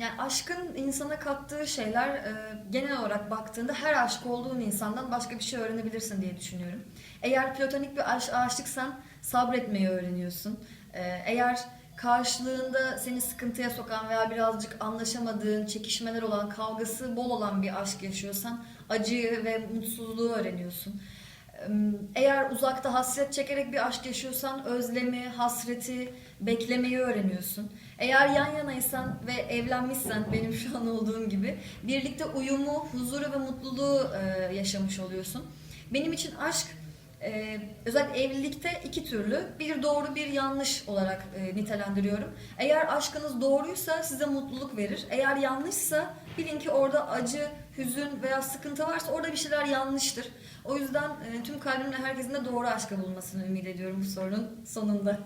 Yani aşkın insana kattığı şeyler e, genel olarak baktığında her aşık olduğun insandan başka bir şey öğrenebilirsin diye düşünüyorum. Eğer platonik bir aş- aşıksan sabretmeyi öğreniyorsun. E, eğer karşılığında seni sıkıntıya sokan veya birazcık anlaşamadığın, çekişmeler olan, kavgası bol olan bir aşk yaşıyorsan acıyı ve mutsuzluğu öğreniyorsun. Eğer uzakta hasret çekerek bir aşk yaşıyorsan özlemi, hasreti, beklemeyi öğreniyorsun. Eğer yan yanaysan ve evlenmişsen benim şu an olduğum gibi birlikte uyumu, huzuru ve mutluluğu yaşamış oluyorsun. Benim için aşk e, özellikle evlilikte iki türlü bir doğru bir yanlış olarak e, nitelendiriyorum. Eğer aşkınız doğruysa size mutluluk verir. Eğer yanlışsa bilin ki orada acı, hüzün veya sıkıntı varsa orada bir şeyler yanlıştır. O yüzden e, tüm kalbimle herkesin de doğru aşkı bulmasını ümit ediyorum bu sorunun sonunda.